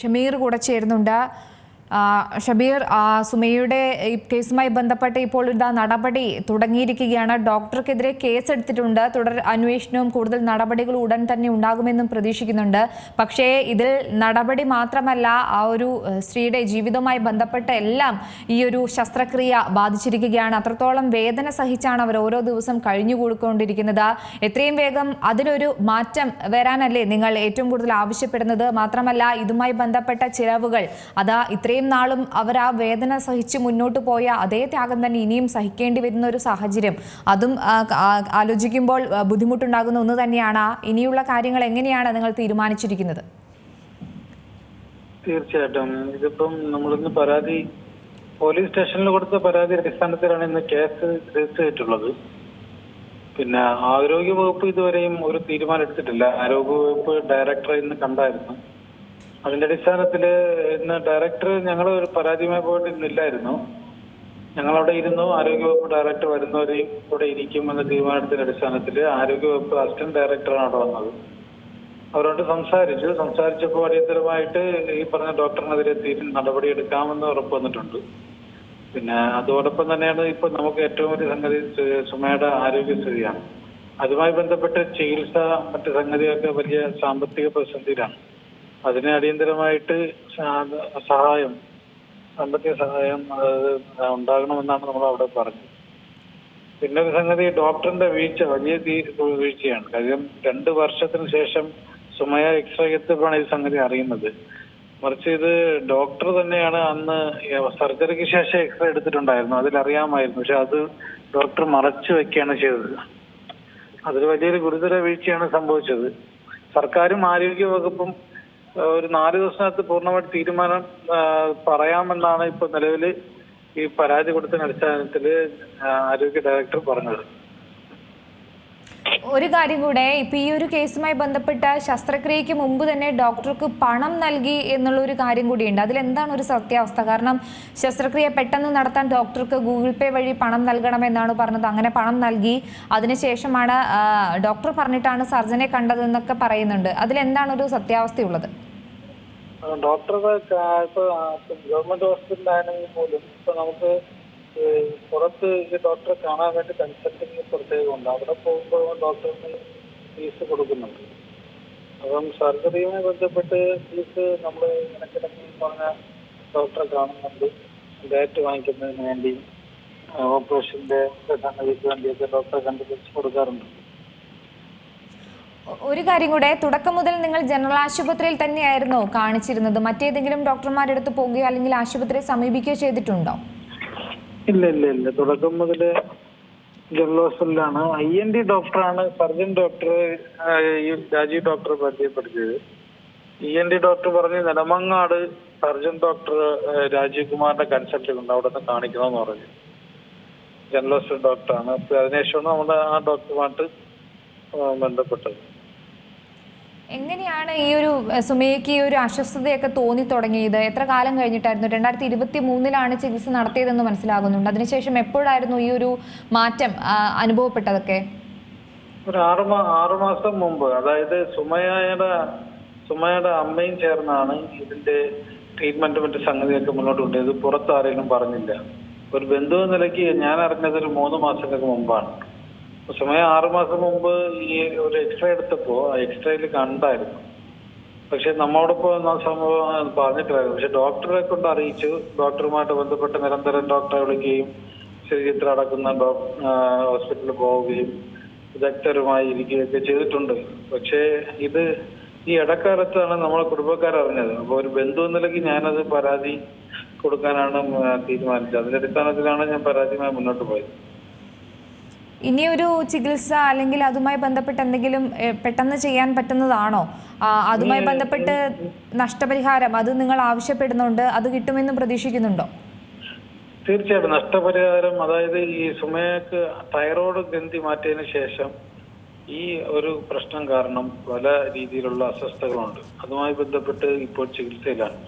ഷമീർ കൂടെ ചേരുന്നുണ്ട്. ഷബീർ സുമയുടെ കേസുമായി ബന്ധപ്പെട്ട് ഇപ്പോൾ ഇതാ നടപടി തുടങ്ങിയിരിക്കുകയാണ്. ഡോക്ടർക്കെതിരെ കേസ് എടുത്തിട്ടുണ്ട് തുടർ അന്വേഷണവും കൂടുതൽ നടപടികൾ ഉടൻ തന്നെ ഉണ്ടാകുമെന്നും പ്രതീക്ഷിക്കുന്നുണ്ട്. പക്ഷേ ഇതിൽ നടപടി മാത്രമല്ല ആ ഒരു സ്ത്രീയുടെ ജീവിതവുമായി ബന്ധപ്പെട്ട എല്ലാം ഈ ഒരു ശസ്ത്രക്രിയ ബാധിച്ചിരിക്കുകയാണ്. അത്രത്തോളം വേദന സഹിച്ചാണ് അവർ ഓരോ ദിവസം കഴിഞ്ഞു കൊടുക്കൊണ്ടിരിക്കുന്നത് എത്രയും വേഗം അതിലൊരു മാറ്റം വരാനല്ലേ നിങ്ങൾ ഏറ്റവും കൂടുതൽ ആവശ്യപ്പെടുന്നത്? മാത്രമല്ല ഇതുമായി ബന്ധപ്പെട്ട ചിലവുകൾ അതാ ഇത്രയും നാളും അവർ ആ വേദന സഹിച്ച് മുന്നോട്ട് പോയ അതേ ത്യാഗം തന്നെ ഇനിയും സഹിക്കേണ്ടി വരുന്ന ഒരു സാഹചര്യം. അതും ആലോചിക്കുമ്പോൾ ബുദ്ധിമുട്ടുണ്ടാകുന്ന ഒന്ന് തന്നെയാണ്. ഇനിയുള്ള കാര്യങ്ങൾ എങ്ങനെയാണ് നിങ്ങൾ തീരുമാനിച്ചിരിക്കുന്നത്? തീർച്ചയായിട്ടും. ഇതിപ്പം നമ്മളിന്ന് പരാതി പോലീസ് സ്റ്റേഷനിൽ കൊടുത്ത പരാതി അടിസ്ഥാനത്തിലാണ് ഇന്ന് കേസ് രജിസ്റ്റർ ചെയ്തിട്ടുള്ളത്. പിന്നെ ആരോഗ്യ വകുപ്പ് ഇതുവരെയും ഒരു തീരുമാനം എടുത്തിട്ടില്ല. ആരോഗ്യ വകുപ്പ് ഡയറക്ടറെ ഇന്ന് കണ്ടായിരുന്നു. അതിന്റെ അടിസ്ഥാനത്തിൽ ഇന്ന് ഡയറക്ടർ ഞങ്ങൾ ഒരു പരാതിയുമായി പോയിട്ട് ഇന്നില്ലായിരുന്നു ഞങ്ങളവിടെ ഇരുന്നു ആരോഗ്യവകുപ്പ് ഡയറക്ടർ വരുന്നവരെയും കൂടെ ഇരിക്കും എന്ന തീരുമാനത്തിന്റെ അടിസ്ഥാനത്തിൽ ആരോഗ്യവകുപ്പ് അസിസ്റ്റന്റ് ഡയറക്ടറാണ് അവിടെ വന്നത്. അവരോട് സംസാരിച്ചു. സംസാരിച്ചപ്പോൾ അടിയന്തരമായിട്ട് ഈ പറഞ്ഞ ഡോക്ടറിനെതിരെ തീരും നടപടി എടുക്കാമെന്ന് ഉറപ്പ് വന്നിട്ടുണ്ട്. പിന്നെ അതോടൊപ്പം തന്നെയാണ് ഇപ്പൊ നമുക്ക് ഏറ്റവും വലിയ സംഗതി സുമയുടെ ആരോഗ്യസ്ഥിതിയാണ്. അതുമായി ബന്ധപ്പെട്ട് ചികിത്സ മറ്റു സംഗതിയൊക്കെ വലിയ സാമ്പത്തിക പ്രതിസന്ധിയിലാണ്. അതിന് അടിയന്തരമായിട്ട് സഹാ- സഹായം സാമ്പത്തിക സഹായം ഉണ്ടാകണമെന്നാണ് നമ്മൾ അവിടെ പറഞ്ഞത്. പിന്നെ ഒരു സംഗതി ഡോക്ടറിന്റെ വീഴ്ച വലിയ വീഴ്ചയാണ്. കാര്യം രണ്ട് വർഷത്തിന് ശേഷം സുമയ എക്സ്റേ എത്തിയപ്പോഴാണ് ഈ സംഗതി അറിയുന്നത്. മറിച്ച് ഇത് ഡോക്ടർ തന്നെയാണ് അന്ന് സർജറിക്ക് ശേഷം എക്സ്റേ എടുത്തിട്ടുണ്ടായിരുന്നു. അതിലറിയാമായിരുന്നു. പക്ഷെ അത് ഡോക്ടർ മറച്ചു വെക്കുകയാണ് ചെയ്തത്. അതൊരു വലിയൊരു ഗുരുതര വീഴ്ചയാണ് സംഭവിച്ചത്. സർക്കാരും ആരോഗ്യ വകുപ്പും ഒരു നാല് ദിവസത്തിനകത്ത് പൂർണമായിട്ട് തീരുമാനം പറയാമെന്നാണ് ഇപ്പൊ നിലവിൽ ഈ പരാതി കൊടുത്തതിന് അടിസ്ഥാനത്തിൽ ആരോഗ്യ ഡയറക്ടർ പറഞ്ഞത്. ഒരു കാര്യം കൂടെ ഇപ്പൊ ഈ ഒരു കേസുമായി ബന്ധപ്പെട്ട ശസ്ത്രക്രിയയ്ക്ക് മുമ്പ് തന്നെ ഡോക്ടർക്ക് പണം നൽകി എന്നുള്ള ഒരു കാര്യം കൂടിയുണ്ട്. അതിലെന്താണ് ഒരു സത്യാവസ്ഥ? കാരണം ശസ്ത്രക്രിയ പെട്ടെന്ന് നടത്താൻ ഡോക്ടർക്ക് ഗൂഗിൾ പേ വഴി പണം നൽകണമെന്നാണ് പറഞ്ഞത്. അങ്ങനെ പണം നൽകി അതിനുശേഷമാണ് ഡോക്ടർ പറഞ്ഞിട്ടാണ് സർജനെ കണ്ടതെന്നൊക്കെ പറയുന്നുണ്ട്. അതിലെന്താണ് ഒരു സത്യാവസ്ഥയുള്ളത് ഡോക്ടർ ഇപ്പൊ ഗവൺമെന്റ് ഹോസ്പിറ്റലായാലും പോലും ഇപ്പൊ നമുക്ക് പുറത്ത് ഡോക്ടറെ കാണാൻ വേണ്ടി കൺസൾട്ടിങ് പ്രത്യേകമുണ്ട് അവിടെ പോകുമ്പോൾ ഡോക്ടറിന് ഫീസ് കൊടുക്കുന്നുണ്ട്. അപ്പം സർജറിയുമായി ബന്ധപ്പെട്ട് ഫീസ് നമ്മൾ ഇടയ്ക്കിടയ്ക്ക് പറഞ്ഞ ഡോക്ടറെ കാണുന്നുണ്ട്. ഡേറ്റ് വാങ്ങിക്കുന്നതിന് വേണ്ടി ഓപ്പറേഷന്റെ സംഗതിക്ക് വേണ്ടിയൊക്കെ ഡോക്ടറെ കണ്ടുപിടിച്ച് കൊടുക്കാറുണ്ട്. ഒരു കാര്യം കൂടെ തുടക്കം മുതൽ നിങ്ങൾ ജനറൽ ആശുപത്രിയിൽ തന്നെയായിരുന്നോ കാണിച്ചിരുന്നത്. മറ്റേതെങ്കിലും ഡോക്ടർമാരുടെ അടുത്ത് പോകുകയോ അല്ലെങ്കിൽ ആശുപത്രിയെ സമീപിക്കുകയോ ചെയ്തിട്ടുണ്ടോ? ഇല്ല ഇല്ല ഇല്ല. തുടക്കം മുതൽ ജനറൽ ഹോസ്പിറ്റലിലാണ് ഐ എൻ ഡി ഡോക്ടറാണ് സർജൻ ഡോക്ടർ രാജീവ് ഡോക്ടർ പരിചയപ്പെടുത്തിയത്. ഇ എൻ ഡി ഡോക്ടർ പറഞ്ഞ് നിലമങ്ങാട് സർജൻ ഡോക്ടർ രാജീവ് കുമാറിന്റെ കൺസൾട്ടിംഗ് ഉണ്ട്. അവിടെ നിന്ന് കാണിക്കണമെന്ന് പറഞ്ഞു ജനറൽ ഹോസ്പിറ്റൽ ഡോക്ടറാണ് അതിനുശേഷമാണ് നമ്മുടെ ആ ഡോക്ടറുമായിട്ട് ബന്ധപ്പെട്ടത്. എങ്ങനെയാണ് ഈ ഒരു സുമയ്ക്ക് ഈ ഒരു അസ്വസ്ഥതയൊക്കെ തോന്നി തുടങ്ങിയത് എത്ര കാലം കഴിഞ്ഞിട്ടായിരുന്നു? രണ്ടായിരത്തി ഇരുപത്തി മൂന്നിലാണ് ചികിത്സ നടത്തിയതെന്ന് മനസ്സിലാകുന്നുണ്ട്. അതിനുശേഷം എപ്പോഴായിരുന്നു ഈ ഒരു മാറ്റം അനുഭവപ്പെട്ടതൊക്കെ? ഒരു ആറ് ആറുമാസം മാസം മുമ്പ്. അതായത് സുമയയുടെ സുമയുടെ അമ്മയും ചേർന്നാണ് ഇതിന്റെ ട്രീറ്റ്മെന്റ് മറ്റു സംഗതിയൊക്കെ മുന്നോട്ട് കൊണ്ടുപോയത്. പുറത്ത് ആരെങ്കിലും പറഞ്ഞില്ല. ഒരു ബന്ധു നിലയ്ക്ക് ഞാൻ അറിഞ്ഞത് ഒരു മൂന്ന് മാസങ്ങൾക്ക് മുമ്പാണ്. സുമയ ആറ് മാസം മുമ്പ് ഈ ഒരു എക്സ്റേ എടുത്തപ്പോ ആ എക്സ്റേയിൽ കണ്ടായിരുന്നു. പക്ഷെ നമ്മോടൊപ്പം സംഭവം പറഞ്ഞിട്ടില്ലായിരുന്നു. പക്ഷെ ഡോക്ടറെ കൊണ്ട് അറിയിച്ചു. ഡോക്ടറുമായിട്ട് ബന്ധപ്പെട്ട് നിരന്തരം ഡോക്ടറെ വിളിക്കുകയും ശരീരത്തിൽ അടക്കുന്ന ഹോസ്പിറ്റലിൽ പോവുകയും വിദഗ്ധരുമായി ഇരിക്കുകയൊക്കെ ചെയ്തിട്ടുണ്ട്. പക്ഷേ ഇത് ഈ ഇടക്കാലത്താണ് നമ്മളെ കുടുംബക്കാർ അറിഞ്ഞത്. അപ്പോൾ ഒരു ബന്ധു നിലയ്ക്ക് ഞാനത് പരാതി കൊടുക്കാനാണ് തീരുമാനിച്ചത്. അതിന്റെ അടിസ്ഥാനത്തിലാണ് ഞാൻ പരാതിയുമായി മുന്നോട്ട് പോയത്. ഇനിയൊരു ചികിത്സ അല്ലെങ്കിൽ അതുമായി ബന്ധപ്പെട്ട് എന്തെങ്കിലും പെട്ടെന്ന് ചെയ്യാൻ പറ്റുന്നതാണോ? അതുമായി ബന്ധപ്പെട്ട് നഷ്ടപരിഹാരം അത് നിങ്ങൾ ആവശ്യപ്പെടുന്നുണ്ട് അത് കിട്ടുമെന്ന് പ്രതീക്ഷിക്കുന്നുണ്ടോ? തീർച്ചയായിട്ടും നഷ്ടപരിഹാരം അതായത് ഈ സുമയക്ക് തൈറോയ്ഡ് ഗ്രന്ഥി മാറ്റിയതിന് ശേഷം ഈ ഒരു പ്രശ്നം കാരണം പല രീതിയിലുള്ള അസ്വസ്ഥതകളുണ്ട്. അതുമായി ബന്ധപ്പെട്ട് ഇപ്പോൾ ചികിത്സയിലാണ്.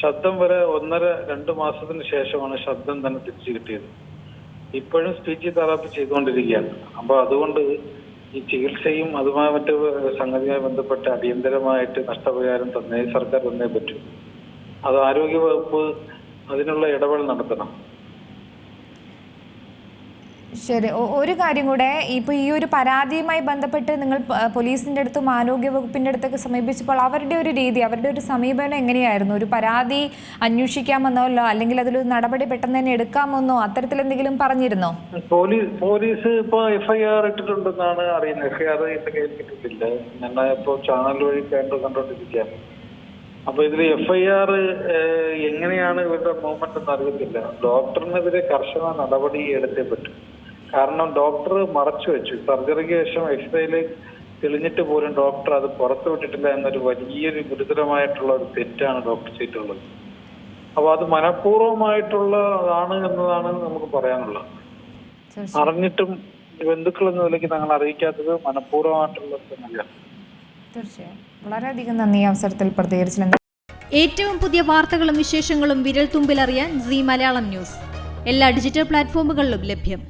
ശബ്ദം വരെ ഒന്നര രണ്ട് മാസത്തിന് ശേഷമാണ് ശബ്ദം തന്നെ തിരിച്ചു കിട്ടിയത്. ഇപ്പോഴും സ്പീച്ച് തെറാപ്പി ചെയ്തുകൊണ്ടിരിക്കുകയാണ്. അപ്പൊ അതുകൊണ്ട് ഈ ചികിത്സയും അതുമായി മറ്റ് സംഗതിയുമായി ബന്ധപ്പെട്ട് അടിയന്തരമായിട്ട് നഷ്ടപരിഹാരം തന്നേ സർക്കാർ തന്നേ പറ്റൂ. അത് ആരോഗ്യവകുപ്പ് അതിനുള്ള ഇടപെടൽ നടത്തണം. ശരി. ഒരു കാര്യം കൂടെ ഇപ്പോൾ ഈ ഒരു പരാതിയുമായി ബന്ധപ്പെട്ട് നിങ്ങൾ പോലീസിന്റെ അടുത്തും ആരോഗ്യ വകുപ്പിന്റെ അടുത്തൊക്കെ സമീപിച്ചപ്പോൾ അവരുടെ ഒരു രീതി അവരുടെ ഒരു സമീപനം എങ്ങനെയായിരുന്നു? ഒരു പരാതി അന്വേഷിക്കാമെന്നോ അല്ലെങ്കിൽ അതിലൊരു നടപടി പെട്ടെന്ന് തന്നെ എടുക്കാമെന്നോ അത്തരത്തിൽ എന്തെങ്കിലും പറഞ്ഞിരുന്നോ? പോലീസ് പോലീസ് ഇപ്പൊ എഫ്ഐആർ ഇട്ടിട്ടുണ്ടെന്നാണ് അറിയുന്നത്. എഫ്ഐആർ എന്റെ കയ്യിൽ ഇപ്പോൾ ചാനൽ വഴി കണ്ടു അപ്പൊ ഇതിൽ എഫ്ഐആർ എങ്ങനെയാണ് ഇവരുടെ മൂവ്മെന്റ് എന്ന് അറിയത്തില്ല. ഡോക്ടറിനെതിരെ കർശന നടപടി എടുത്തേ പറ്റും. കാരണം ഡോക്ടർ മറച്ചു വെച്ചു. സർജറിക്ക് ശേഷം എക്സ്റേയിൽ തെളിഞ്ഞിട്ട് പോലും ഡോക്ടർ അത് പുറത്തു വിട്ടിട്ടില്ല എന്നൊരു വലിയൊരു ഗുരുതരമായിട്ടുള്ള ഒരു തെറ്റാണ് ഡോക്ടർ ചെയ്തിട്ടുള്ളത്. അപ്പൊ അത് മനഃപൂർവമായിട്ടുള്ളതാണ് എന്നതാണ് നമുക്ക് പറയാനുള്ളത്. അറിഞ്ഞിട്ടും ബന്ധുക്കൾ എന്ന നിലയ്ക്ക് ഞങ്ങൾ അറിയിക്കാത്തത് മനഃപൂർവമായിട്ടുള്ള സംഗതിയാണ് തീർച്ചയായും. വളരെയധികം നന്ദി ഈ അവസരത്തിൽ ഏറ്റവും പുതിയ വാർത്തകളും വിശേഷങ്ങളും വിരൽ തുമ്പിലറിയാൻ സി മലയാളം ന്യൂസ്. എല്ലാ ഡിജിറ്റൽ പ്ലാറ്റ്ഫോമുകളിലും ലഭ്യം.